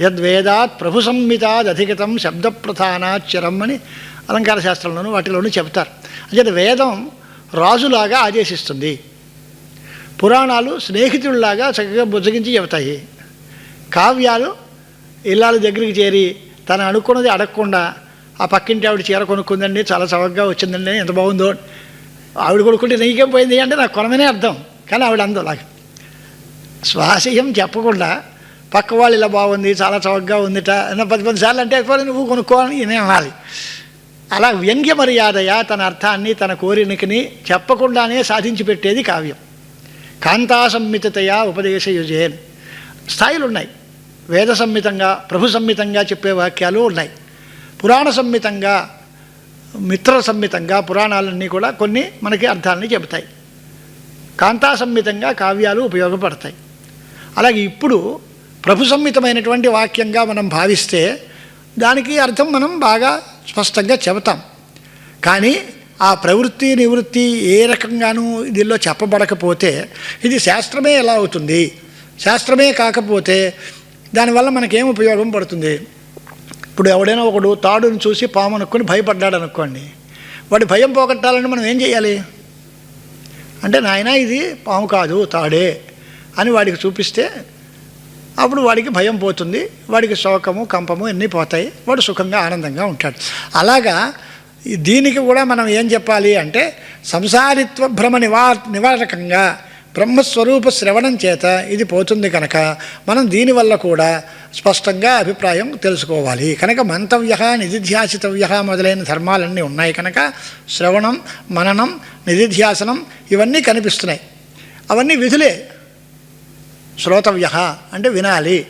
యద్వేదాత్ ప్రభు సంహితాద్ అధిగతం శబ్ద ప్రధానాచరం అని అలంకార శాస్త్రంలోనూ వాటిలోనూ చెబుతారు. అంటే వేదం రాజులాగా ఆదేశిస్తుంది. పురాణాలు స్నేహితుల్లాగా చక్కగా బుజ్జగించి చెబుతాయి. కావ్యాలు ఇల్లాల దగ్గరికి చేరి తను అనుకున్నది అడగకుండా ఆ పక్కింటి ఆవిడ చీర కొనుక్కుందండి చాలా చవకగా వచ్చిందండి ఎంత బాగుందో. ఆవిడ కొనుక్కుంటే నీకేం పోయింది అంటే నాకు కొనమనే అర్థం. కానీ ఆవిడ అందం అలాగా. స్వాశయం చెప్పకుండా పక్క వాళ్ళు ఇలా బాగుంది చాలా చవకగా ఉందిట అన్న పది పది సార్లు అంటే నువ్వు కొనుక్కోవాలని నేను అనాలి. అలా వ్యంగ్య మర్యాదయ తన అర్థాన్ని తన కోరికని చెప్పకుండానే సాధించి పెట్టేది కావ్యం. కాంతా ఉపదేశ యుజేన్. స్థాయిలు ఉన్నాయి వేద సంహితంగా ప్రభు సంహితంగా చెప్పే వాక్యాలు ఉన్నాయి. పురాణ సంహితంగా మిత్ర సంహితంగా పురాణాలన్నీ కూడా కొన్ని మనకి అర్థాలని చెబుతాయి. కాంతా సంహితంగా కావ్యాలు ఉపయోగపడతాయి. అలాగే ఇప్పుడు ప్రభు సంహితమైనటువంటి వాక్యంగా మనం భావిస్తే దానికి అర్థం మనం బాగా స్పష్టంగా చెబుతాం. కానీ ఆ ప్రవృత్తి నివృత్తి ఏ రకంగానూ దీనిలో చెప్పబడకపోతే ఇది శాస్త్రమే ఎలా అవుతుంది? శాస్త్రమే కాకపోతే దానివల్ల మనకేం ఉపయోగం పడుతుంది? ఇప్పుడు ఎవడైనా ఒకడు తాడుని చూసి పాము అనుకొని భయపడ్డాడు అనుకోండి వాడి భయం పోగొట్టాలని మనం ఏం చేయాలి? అంటే నాయన ఇది పాము కాదు తాడే అని వాడికి చూపిస్తే అప్పుడు వాడికి భయం పోతుంది వాడికి శోకము కంపము అన్నీ పోతాయి వాడు సుఖంగా ఆనందంగా ఉంటాడు. అలాగా దీనికి కూడా మనం ఏం చెప్పాలి అంటే సంసారిత్వ భ్రమ నివా నివారకంగా బ్రహ్మస్వరూప శ్రవణం చేత ఇది పోతుంది కనుక మనం దీనివల్ల కూడా స్పష్టంగా అభిప్రాయం తెలుసుకోవాలి. కనుక మంతవ్య నిధిధ్యాసితవ్య మొదలైన ధర్మాలన్నీ ఉన్నాయి కనుక శ్రవణం మననం నిధిధ్యాసనం ఇవన్నీ కనిపిస్తున్నాయి. అవన్నీ విధులే. శ్రోతవ్య అంటే వినాలి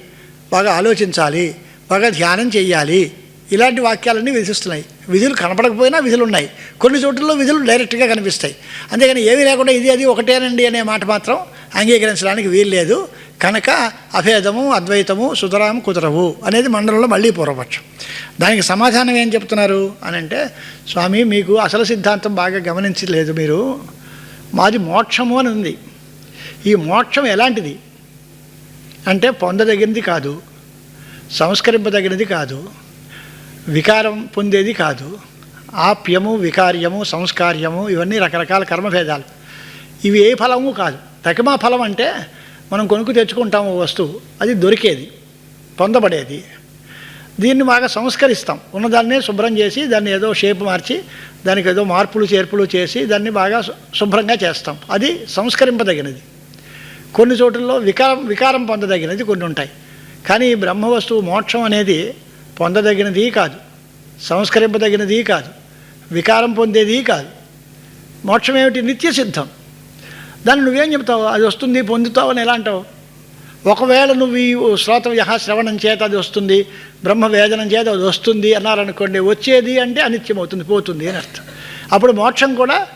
బాగా ఆలోచించాలి బాగా ధ్యానం చేయాలి ఇలాంటి వాక్యాలన్నీ విధిస్తున్నాయి. విధులు కనపడకపోయినా విధులు ఉన్నాయి కొన్ని చోట్లలో విధులు డైరెక్ట్గా కనిపిస్తాయి. అంతేగాని ఏమీ లేకుండా ఇది అది ఒకటేనండి అనే మాట మాత్రం అంగీకరించడానికి వీల్లేదు. కనుక అభేదము అద్వైతము సుతరాము కుదరవు అనేది మండలంలో మళ్ళీ పూర్వపక్షం. దానికి సమాధానం ఏం చెప్తున్నారు అని అంటే స్వామి మీకు అసలు సిద్ధాంతం బాగా గమనించలేదు మీరు. మాది మోక్షము అని ఉంది. ఈ మోక్షం ఎలాంటిది? అంటే పొందదగినది కాదు సంస్కరింపదగినది కాదు వికారం పొందేది కాదు. ఆప్యము వికార్యము సంస్కార్యము ఇవన్నీ రకరకాల కర్మభేదాలు. ఇవి ఏ ఫలము కాదు. తకిమా ఫలం అంటే మనం కొనుక్కు తెచ్చుకుంటాము ఓ వస్తువు అది దొరికేది పొందబడేది. దీన్ని బాగా సంస్కరిస్తాం. ఉన్నదాన్నే శుభ్రం చేసి దాన్ని ఏదో షేప్ మార్చి దానికి ఏదో మార్పులు చేర్పులు చేసి దాన్ని బాగా శు- శుభ్రంగా చేస్తాం. అది సంస్కరింపదగినది. కొన్ని చోట్లలో వికారం వికారం పొందదగినది కొన్ని ఉంటాయి. కానీ బ్రహ్మ వస్తువు మోక్షం అనేది పొందదగినది కాదు. సంస్కరింపదగినది కాదు. వికారం పొందేది కాదు. మోక్షం ఏమిటి? నిత్య సిద్ధం. దాన్ని నువ్వేం చెప్తావు? అది వస్తుంది పొందుతావు అని ఎలా అంటావు? ఒకవేళ నువ్వు ఈ శ్రోతవ్య శ్రవణం చేత అది వస్తుంది బ్రహ్మ వేదనం చేత అది వస్తుంది అన్నారనుకోండి వచ్చేది అంటే అనిత్యం అవుతుంది పోతుంది అని అర్థం. అప్పుడు మోక్షం కూడా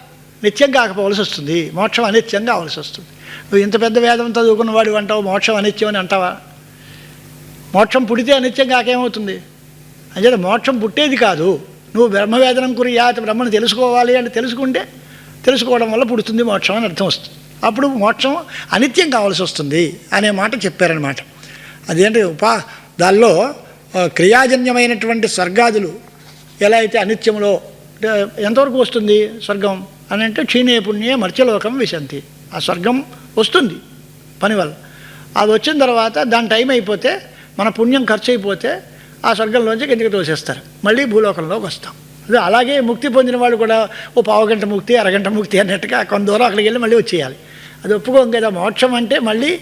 నిత్యం కాకపోవలసి వస్తుంది. మోక్షం అనిత్యం కావలసి వస్తుంది. నువ్వు ఇంత పెద్ద వేదం చదువుకున్న వాడు అంటావు మోక్షం అనిత్యం అని అంటావా? మోక్షం పుడితే అనిత్యం కాకేమవుతుంది? అంచేత మోక్షం పుట్టేది కాదు. నువ్వు బ్రహ్మవేదనం కురియా బ్రహ్మను తెలుసుకోవాలి అంటే తెలుసుకుంటే తెలుసుకోవడం వల్ల పుడుతుంది మోక్షం అని అర్థం వస్తుంది. అప్పుడు మోక్షం అనిత్యం కావాల్సి వస్తుంది అనే మాట చెప్పారనమాట అదేంటి ఉపా దానిలో క్రియాజన్యమైనటువంటి స్వర్గాదులు ఎలా అయితే అనిత్యంలో ఎంతవరకు వస్తుంది స్వర్గం? అని అంటే క్షీణే పుణ్యే మర్చలోకం విశంతి. ఆ స్వర్గం వస్తుంది పని వల్ల. అది వచ్చిన తర్వాత దాని టైం అయిపోతే మన పుణ్యం ఖర్చు అయిపోతే ఆ స్వర్గంలోంచి కిందకి తోసేస్తారు. మళ్ళీ భూలోకంలోకి వస్తాం. అదే అలాగే ముక్తి పొందిన వాళ్ళు కూడా ఓ పావుగంట ముక్తి అరగంట ముక్తి అన్నట్టుగా కొంత దూరం అక్కడికి వెళ్ళి మళ్ళీ వచ్చేయాలి. అది ఒప్పుకోం కదా మోక్షం అంటే మళ్ళీ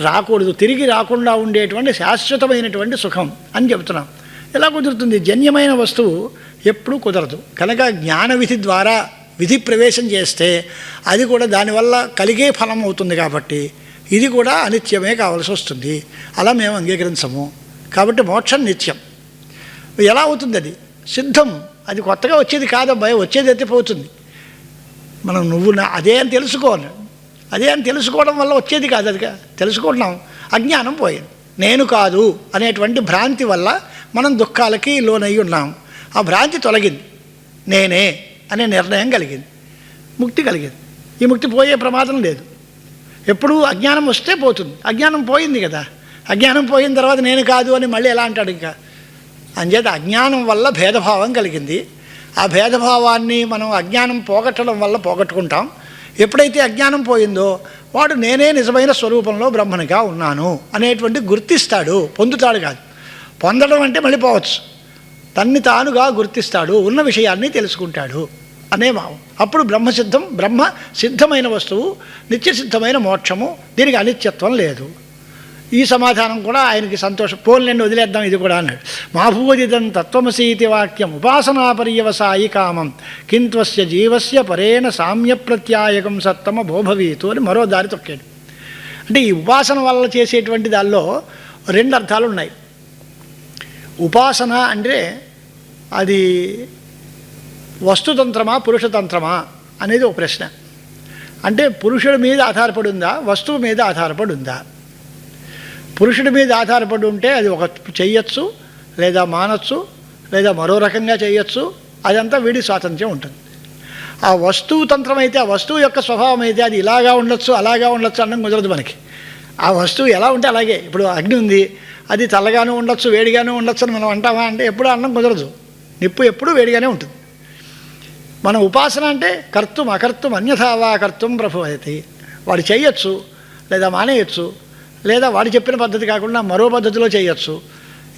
రాకూడదు. తిరిగి రాకుండా ఉండేటువంటి శాశ్వతమైనటువంటి సుఖం అని చెబుతున్నాం. ఎలా కుదురుతుంది? జన్యమైన వస్తువు ఎప్పుడూ కుదరదు. కనుక జ్ఞాన విధి ద్వారా విధి ప్రవేశం చేస్తే అది కూడా దానివల్ల కలిగే ఫలం అవుతుంది కాబట్టి ఇది కూడా అనిత్యమే కావాల్సి వస్తుంది. అలా మేము అంగీకరించము. కాబట్టి మోక్షం నిత్యం. ఎలా అవుతుంది అది? సిద్ధం. అది కొత్తగా వచ్చేది కాదబ్బాయి వచ్చేది ఎత్తిపోతుంది. మనం నువ్వు అదే అని తెలుసుకోవాలి. అదే అని తెలుసుకోవడం వల్ల వచ్చేది కాదు అది తెలుసుకుంటున్నాం. అజ్ఞానం పోయింది. నేను కాదు అనేటువంటి భ్రాంతి వల్ల మనం దుఃఖాలకి లోనయ్యి ఉన్నాం. ఆ భ్రాంతి తొలగింది. నేనే. అనే నిర్ణయం కలిగింది. ముక్తి కలిగింది. ఈ ముక్తి పోయే ప్రమాదం లేదు. ఎప్పుడూ అజ్ఞానం వస్తే పోతుంది. అజ్ఞానం పోయింది కదా. అజ్ఞానం పోయిన తర్వాత నేను కాదు అని మళ్ళీ ఎలా అంటాడు ఇంకా? అంచేత అజ్ఞానం వల్ల భేదభావం కలిగింది. ఆ భేదభావాన్ని మనం అజ్ఞానం పోగొట్టడం వల్ల పోగొట్టుకుంటాం. ఎప్పుడైతే అజ్ఞానం పోయిందో వాడు నేనే నిజమైన స్వరూపంలో బ్రహ్మనిగా ఉన్నాను అనేటువంటి గుర్తిస్తాడు. పొందుతాడు కాదు. పొందడం అంటే మళ్ళీ పోవచ్చు. తన్ని తానుగా గుర్తిస్తాడు. ఉన్న విషయాన్ని తెలుసుకుంటాడు. అనే భావం. అప్పుడు బ్రహ్మసిద్ధం బ్రహ్మ సిద్ధమైన వస్తువు నిత్యసిద్ధమైన మోక్షము దీనికి అనిత్యత్వం లేదు. ఈ సమాధానం కూడా ఆయనకి సంతోషం. పోన్లెండి వదిలేద్దాం ఇది కూడా అన్నాడు. మాభూజితం తత్వమసీతి వాక్యం ఉపాసనా పర్యవసాయి కామం కింత్వస్య జీవస్య పరేణ సామ్య ప్రత్యాయకం సత్తమ భోభవీతు అని మరో దారి తొక్కాడు. అంటే ఈ ఉపాసన వల్ల చేసేటువంటి దానిలో రెండు అర్థాలు ఉన్నాయి. ఉపాసన అంటే అది వస్తుతంత్రమా పురుషతంత్రమా అనేది ఒక ప్రశ్న. అంటే పురుషుడి మీద ఆధారపడి ఉందా వస్తువు మీద ఆధారపడి ఉందా పురుషుడి మీద ఆధారపడి ఉంటే అది ఒక చెయ్యొచ్చు లేదా మానచ్చు లేదా మరో రకంగా చేయొచ్చు అదంతా వీడి స్వాతంత్ర్యం ఉంటుంది. ఆ వస్తువు తంత్రం అయితే ఆ వస్తువు యొక్క స్వభావం అయితే అది ఇలాగా ఉండొచ్చు అలాగా ఉండొచ్చు అన్నం కుదరదు మనకి. ఆ వస్తువు ఎలా ఉంటే అలాగే. ఇప్పుడు అగ్ని ఉంది అది చల్లగానూ ఉండొచ్చు వేడిగాను ఉండొచ్చు అని మనం అంటామా అంటే ఎప్పుడు అన్నం కుదరదు. నిప్పు ఎప్పుడూ వేడిగానే ఉంటుంది. మన ఉపాసన అంటే కర్తం అకర్తం అన్యథావా కర్తం ప్రభువతి వాడు చేయొచ్చు లేదా మానేయచ్చు లేదా వాడు చెప్పిన పద్ధతి కాకుండా మరో పద్ధతిలో చేయొచ్చు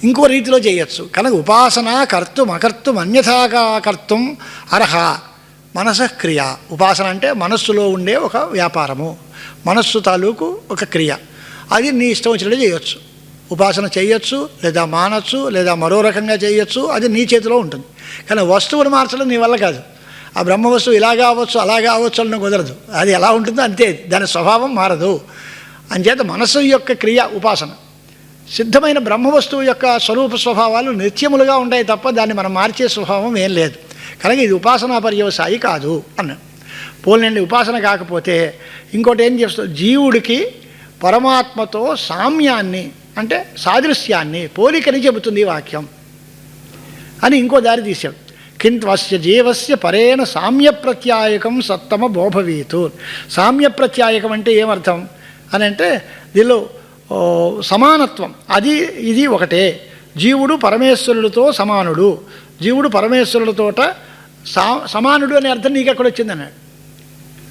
ఇంకో రీతిలో చేయొచ్చు కనుక ఉపాసన కర్తం అకర్తం అన్యథాగా కర్తం అర్హ మనసక్రియ ఉపాసన అంటే మనస్సులో ఉండే ఒక వ్యాపారము మనస్సు తాలూకు ఒక క్రియ. అది నీ ఇష్టం వచ్చినట్టు చేయొచ్చు ఉపాసన చేయొచ్చు లేదా మానచ్చు లేదా మరో రకంగా చేయొచ్చు అది నీ చేతిలో ఉంటుంది. కానీ వస్తువును మార్చడం నీ వల్ల కాదు. ఆ బ్రహ్మ వస్తువు ఇలాగా అవ్వచ్చు అలాగా అవ్వచ్చు అని కుదరదు. అది ఎలా ఉంటుందో అంతే దాని స్వభావం మారదు. అంచేత మనస్సు యొక్క క్రియ ఉపాసన. సిద్ధమైన బ్రహ్మ వస్తువు యొక్క స్వరూప స్వభావాలు నిత్యములుగా ఉంటాయి తప్ప దాన్ని మనం మార్చే స్వభావం ఏం లేదు. కనుక ఇది ఉపాసనా పర్యవసాయి కాదు అన్న. పోలండి ఉపాసన కాకపోతే ఇంకోటి ఏం చేస్తుంది జీవుడికి పరమాత్మతో సామ్యాన్ని అంటే సాదృశ్యాన్ని పోలికని చెబుతుంది వాక్యం. అని ఇంకో దారి తీశాడు. కింత్వస్య జీవస్య పరేణ సామ్య ప్రత్యాయకం సత్తమ బోభవీతు సామ్య ప్రత్యాయకం అంటే ఏమర్థం? అని అంటే దీనిలో సమానత్వం. అది ఇది ఒకటే. జీవుడు పరమేశ్వరుడితో సమానుడు. జీవుడు పరమేశ్వరుడితోట సా సమానుడు అనే అర్థం నీకు ఎక్కడ వచ్చిందన్నాడు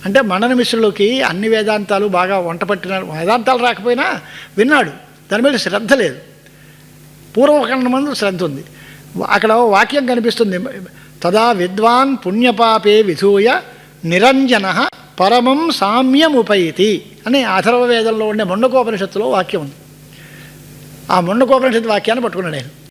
అంటే మండన మిశ్రులకి అన్ని వేదాంతాలు బాగా వంట పట్టిన వేదాంతాలు రాకపోయినా విన్నాడు. దాని మీద శ్రద్ధ లేదు. పూర్వఖండమందు శ్రద్ధ ఉంది. అక్కడ వాక్యం కనిపిస్తుంది. తదా విద్వాన్ పుణ్యపాపే విధూయ నిరంజన పరమం సామ్యముపైతి అని అథర్వవేదంలో ఉండే ముండకోపనిషత్తులో వాక్యం ఉంది. ఆ ముండకోపనిషత్తు వాక్యాన్ని పట్టుకున్నాడు నేను